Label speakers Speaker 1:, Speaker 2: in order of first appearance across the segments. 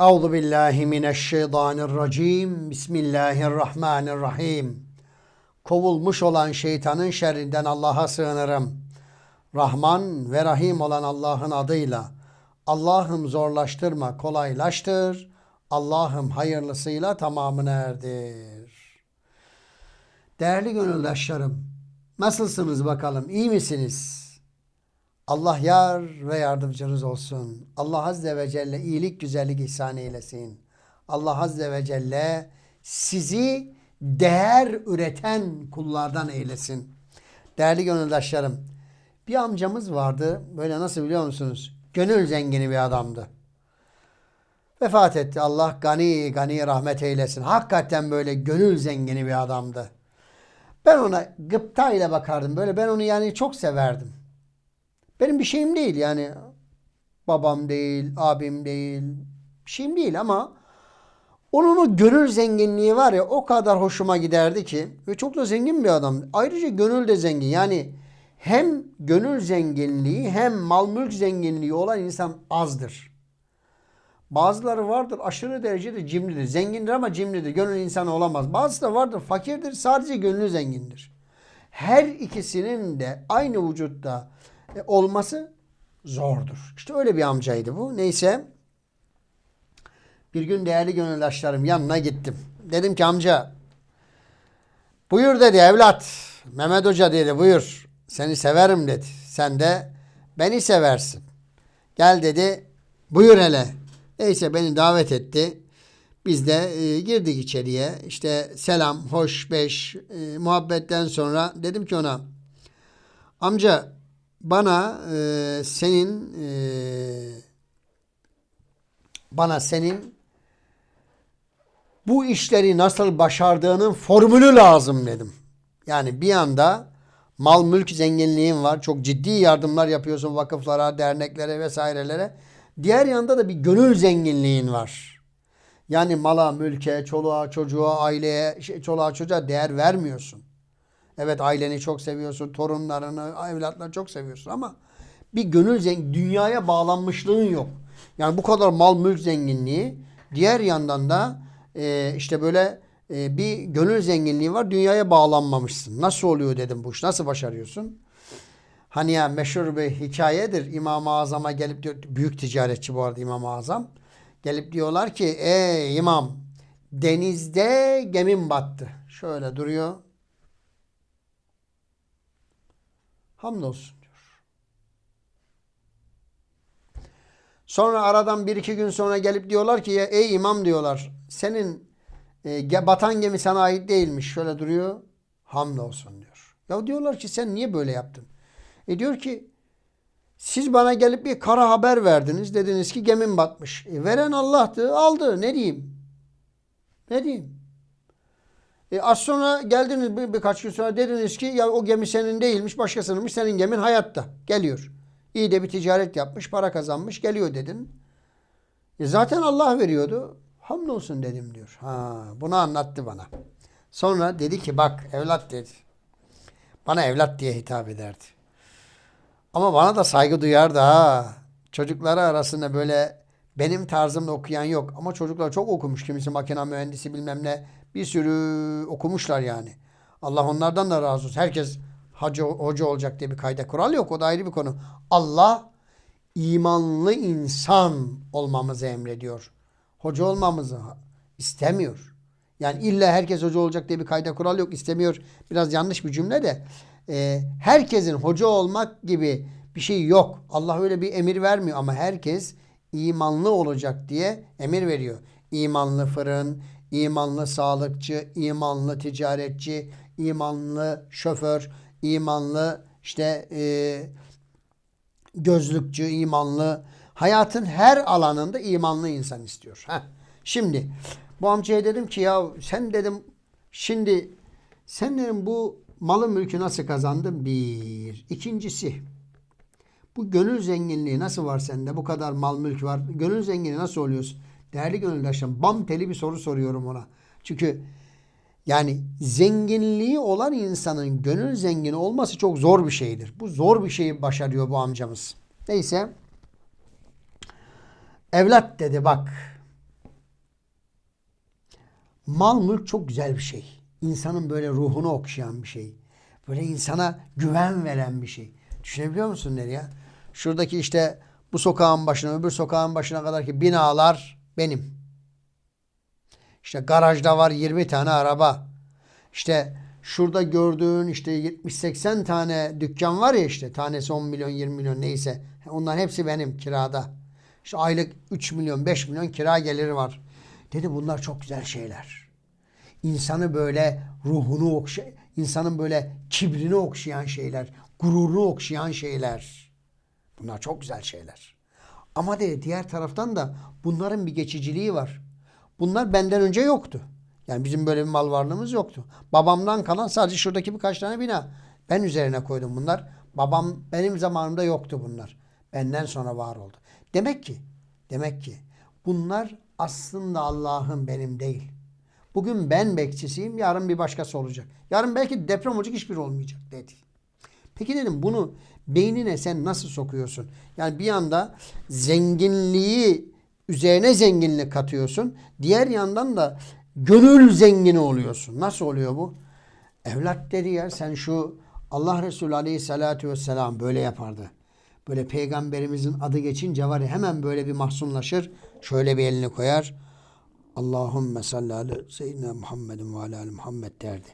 Speaker 1: Euzu billahi mineşşeytanirracim. Bismillahirrahmanirrahim. Kovulmuş olan şeytanın şerrinden Allah'a sığınırım. Rahman ve Rahim olan Allah'ın adıyla. Allah'ım zorlaştırma, kolaylaştır. Allah'ım hayırlısıyla tamamını erdir. Değerli gönüldaşlarım, nasılsınız bakalım? İyi misiniz? Allah yar ve yardımcınız olsun. Allah Azze ve Celle iyilik, güzellik ihsan eylesin. Allah Azze ve Celle sizi değer üreten kullardan eylesin. Değerli gönüldaşlarım, bir amcamız vardı. Böyle nasıl biliyor musunuz? Gönül zengini bir adamdı. Vefat etti. Allah gani gani rahmet eylesin. Hakikaten böyle gönül zengini bir adamdı. Ben ona gıpta ile bakardım. Böyle ben onu yani çok severdim. Benim bir şeyim değil yani. Babam değil, abim değil, bir şeyim değil ama onun o gönül zenginliği var ya o kadar hoşuma giderdi ki ve çok da zengin bir adam. Ayrıca gönül de zengin. Yani hem gönül zenginliği hem mal mülk zenginliği olan insan azdır. Bazıları vardır aşırı derecede cimridir. Zengindir ama cimridir. Gönül insanı olamaz. Bazısı da vardır fakirdir sadece gönlü zengindir. Her ikisinin de aynı vücutta e, olması zordur. İşte öyle bir amcaydı bu. Neyse bir gün değerli gönüldaşlarım yanına gittim. Dedim ki amca buyur dedi evlat. Mehmet Hoca dedi buyur. Seni severim dedi. Sen de beni seversin. Gel dedi buyur hele. Neyse beni davet etti. Biz de e, girdik içeriye. İşte selam, hoş beş, e, muhabbetten sonra dedim ki ona amca bana e, senin e, bana senin bu işleri nasıl başardığının formülü lazım dedim. Yani bir anda mal mülk zenginliğin var. Çok ciddi yardımlar yapıyorsun vakıflara, derneklere vesairelere. Diğer yanda da bir gönül zenginliğin var. Yani mala, mülke, çoluğa, çocuğa, aileye, şey, çoluğa, çocuğa değer vermiyorsun. Evet aileni çok seviyorsun, torunlarını, evlatlarını çok seviyorsun ama bir gönül zengin, dünyaya bağlanmışlığın yok. Yani bu kadar mal mülk zenginliği, diğer yandan da e, işte böyle e, bir gönül zenginliği var, dünyaya bağlanmamışsın. Nasıl oluyor dedim bu iş, nasıl başarıyorsun? Hani ya meşhur bir hikayedir. İmam-ı Azam'a gelip diyor, büyük ticaretçi bu arada İmam-ı Azam. Gelip diyorlar ki, ey imam denizde gemin battı. Şöyle duruyor. Hamdolsun diyor. Sonra aradan bir iki gün sonra gelip diyorlar ki ey imam diyorlar senin e, batan gemi sana ait değilmiş. Şöyle duruyor. Hamdolsun diyor. Ya diyorlar ki sen niye böyle yaptın? E diyor ki siz bana gelip bir kara haber verdiniz. Dediniz ki gemin batmış. E, veren Allah'tı. Aldı. Ne diyeyim? Ne diyeyim? E az sonra geldiniz bir, birkaç gün sonra dediniz ki ya o gemi senin değilmiş başkasınınmış senin gemin hayatta geliyor. İyi de bir ticaret yapmış para kazanmış geliyor dedin. E zaten Allah veriyordu. Hamdolsun dedim diyor. Ha, bunu anlattı bana. Sonra dedi ki bak evlat dedi. Bana evlat diye hitap ederdi. Ama bana da saygı duyardı ha. Çocukları arasında böyle benim tarzımda okuyan yok. Ama çocuklar çok okumuş. Kimisi makine mühendisi bilmem ne. Bir sürü okumuşlar yani. Allah onlardan da razı olsun. Herkes hacı, hoca olacak diye bir kayda kural yok. O da ayrı bir konu. Allah imanlı insan olmamızı emrediyor. Hoca olmamızı istemiyor. Yani illa herkes hoca olacak diye bir kayda kural yok. istemiyor. Biraz yanlış bir cümle de. E, herkesin hoca olmak gibi bir şey yok. Allah öyle bir emir vermiyor ama herkes imanlı olacak diye emir veriyor. İmanlı fırın, imanlı sağlıkçı, imanlı ticaretçi, imanlı şoför, imanlı işte e, gözlükçü, imanlı. Hayatın her alanında imanlı insan istiyor. Heh. Şimdi bu amcaya dedim ki ya sen dedim şimdi sen dedim bu malı mülkü nasıl kazandın? Bir. İkincisi bu gönül zenginliği nasıl var sende? Bu kadar mal mülk var. Gönül zengini nasıl oluyorsun? Değerli gönüldaşlarım bam teli bir soru soruyorum ona. Çünkü yani zenginliği olan insanın gönül zengini olması çok zor bir şeydir. Bu zor bir şeyi başarıyor bu amcamız. Neyse. Evlat dedi bak. Mal mülk çok güzel bir şey. İnsanın böyle ruhunu okşayan bir şey. Böyle insana güven veren bir şey. Düşünebiliyor musun nereye? Şuradaki işte bu sokağın başına öbür sokağın başına kadar ki binalar benim. İşte garajda var 20 tane araba. İşte şurada gördüğün işte 70-80 tane dükkan var ya işte tanesi 10 milyon 20 milyon neyse. Onların hepsi benim kirada. İşte aylık 3 milyon 5 milyon kira geliri var. Dedi bunlar çok güzel şeyler. İnsanı böyle ruhunu okşa, insanın böyle kibrini okşayan şeyler, gururunu okşayan şeyler. Bunlar çok güzel şeyler. Ama de diğer taraftan da bunların bir geçiciliği var. Bunlar benden önce yoktu. Yani bizim böyle bir mal varlığımız yoktu. Babamdan kalan sadece şuradaki birkaç tane bina. Ben üzerine koydum bunlar. Babam benim zamanımda yoktu bunlar. Benden sonra var oldu. Demek ki, demek ki bunlar aslında Allah'ın benim değil. Bugün ben bekçisiyim, yarın bir başkası olacak. Yarın belki deprem olacak, hiçbir olmayacak dedi. Peki dedim bunu beynine sen nasıl sokuyorsun? Yani bir yanda zenginliği üzerine zenginlik katıyorsun. Diğer yandan da gönül zengini oluyorsun. Nasıl oluyor bu? Evlat dedi ya sen şu Allah Resulü Aleyhisselatü Vesselam böyle yapardı. Böyle peygamberimizin adı geçince var ya hemen böyle bir mahzunlaşır. Şöyle bir elini koyar. Allahümme salli ala seyyidina Muhammedin ve ala Muhammed derdi.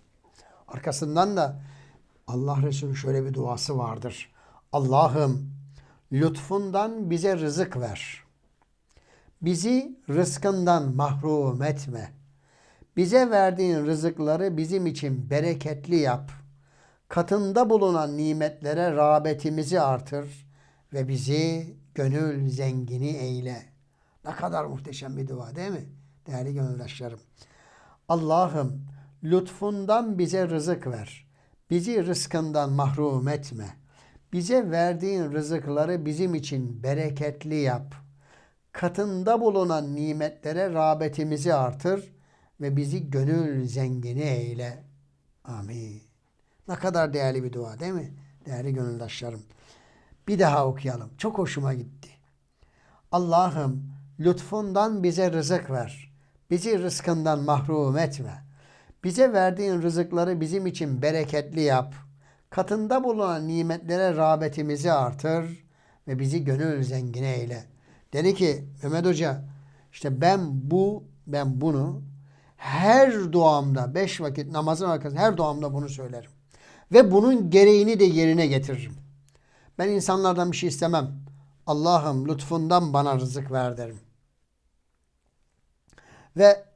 Speaker 1: Arkasından da Allah Resulü şöyle bir duası vardır. Allah'ım lütfundan bize rızık ver. Bizi rızkından mahrum etme. Bize verdiğin rızıkları bizim için bereketli yap. Katında bulunan nimetlere rağbetimizi artır ve bizi gönül zengini eyle. Ne kadar muhteşem bir dua değil mi? Değerli gönüldaşlarım. Allah'ım lütfundan bize rızık ver. Bizi rızkından mahrum etme. Bize verdiğin rızıkları bizim için bereketli yap. Katında bulunan nimetlere rağbetimizi artır ve bizi gönül zengini eyle. Amin. Ne kadar değerli bir dua değil mi? Değerli gönüldaşlarım. Bir daha okuyalım. Çok hoşuma gitti. Allah'ım lütfundan bize rızık ver. Bizi rızkından mahrum etme. Bize verdiğin rızıkları bizim için bereketli yap. Katında bulunan nimetlere rağbetimizi artır ve bizi gönül zengini eyle. Dedi ki Mehmet Hoca işte ben bu ben bunu her duamda beş vakit namazın arkasında her duamda bunu söylerim. Ve bunun gereğini de yerine getiririm. Ben insanlardan bir şey istemem. Allah'ım lütfundan bana rızık ver derim. Ve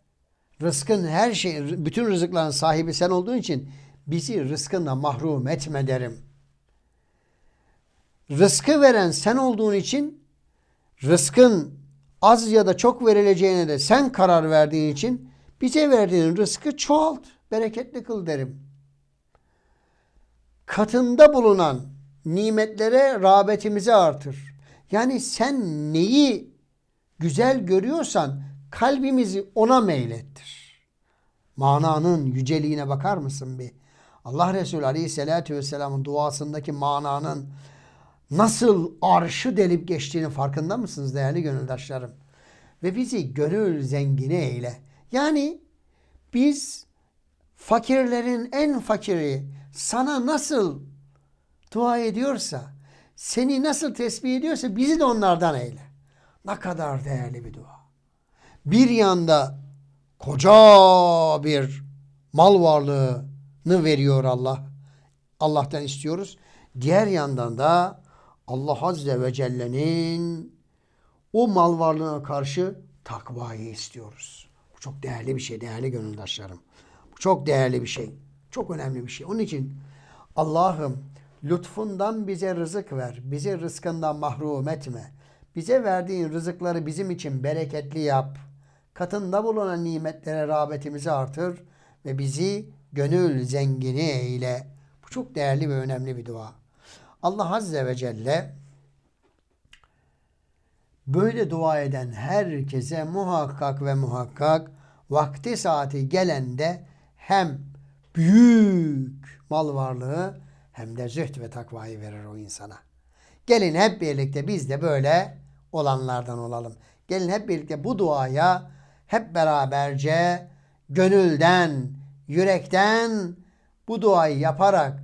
Speaker 1: rızkın her şey, bütün rızıkların sahibi sen olduğun için bizi rızkından mahrum etme derim. Rızkı veren sen olduğun için rızkın az ya da çok verileceğine de sen karar verdiğin için bize verdiğin rızkı çoğalt, bereketli kıl derim. Katında bulunan nimetlere rağbetimizi artır. Yani sen neyi güzel görüyorsan kalbimizi ona meylettir. Mananın yüceliğine bakar mısın bir? Allah Resulü Aleyhisselatü Vesselam'ın duasındaki mananın nasıl arşı delip geçtiğini farkında mısınız değerli gönüldaşlarım? Ve bizi gönül zengini eyle. Yani biz fakirlerin en fakiri sana nasıl dua ediyorsa, seni nasıl tesbih ediyorsa bizi de onlardan eyle. Ne kadar değerli bir dua. Bir yanda koca bir mal varlığını veriyor Allah. Allah'tan istiyoruz. Diğer yandan da Allah Azze ve Celle'nin o mal varlığına karşı takvayı istiyoruz. Bu çok değerli bir şey değerli gönüldaşlarım. Bu çok değerli bir şey. Çok önemli bir şey. Onun için Allah'ım lütfundan bize rızık ver. Bizi rızkından mahrum etme. Bize verdiğin rızıkları bizim için bereketli yap. Katında bulunan nimetlere rağbetimizi artır ve bizi gönül zengini eyle. Bu çok değerli ve önemli bir dua. Allah Azze ve Celle böyle dua eden herkese muhakkak ve muhakkak vakti saati gelende hem büyük mal varlığı hem de zühd ve takvayı verir o insana. Gelin hep birlikte biz de böyle olanlardan olalım. Gelin hep birlikte bu duaya hep beraberce gönülden, yürekten bu duayı yaparak,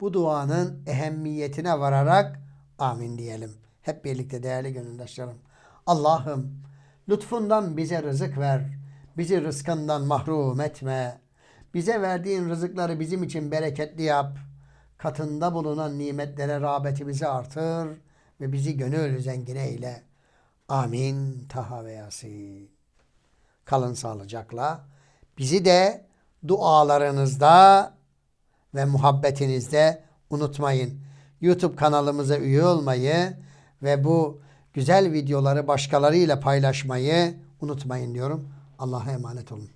Speaker 1: bu duanın ehemmiyetine vararak amin diyelim. Hep birlikte değerli gönüldaşlarım. Allah'ım lütfundan bize rızık ver. Bizi rızkından mahrum etme. Bize verdiğin rızıkları bizim için bereketli yap. Katında bulunan nimetlere rağbetimizi artır ve bizi gönül zengin eyle. Amin. Taha ve Yasin. Kalın sağlıcakla. Bizi de dualarınızda ve muhabbetinizde unutmayın. YouTube kanalımıza üye olmayı ve bu güzel videoları başkalarıyla paylaşmayı unutmayın diyorum. Allah'a emanet olun.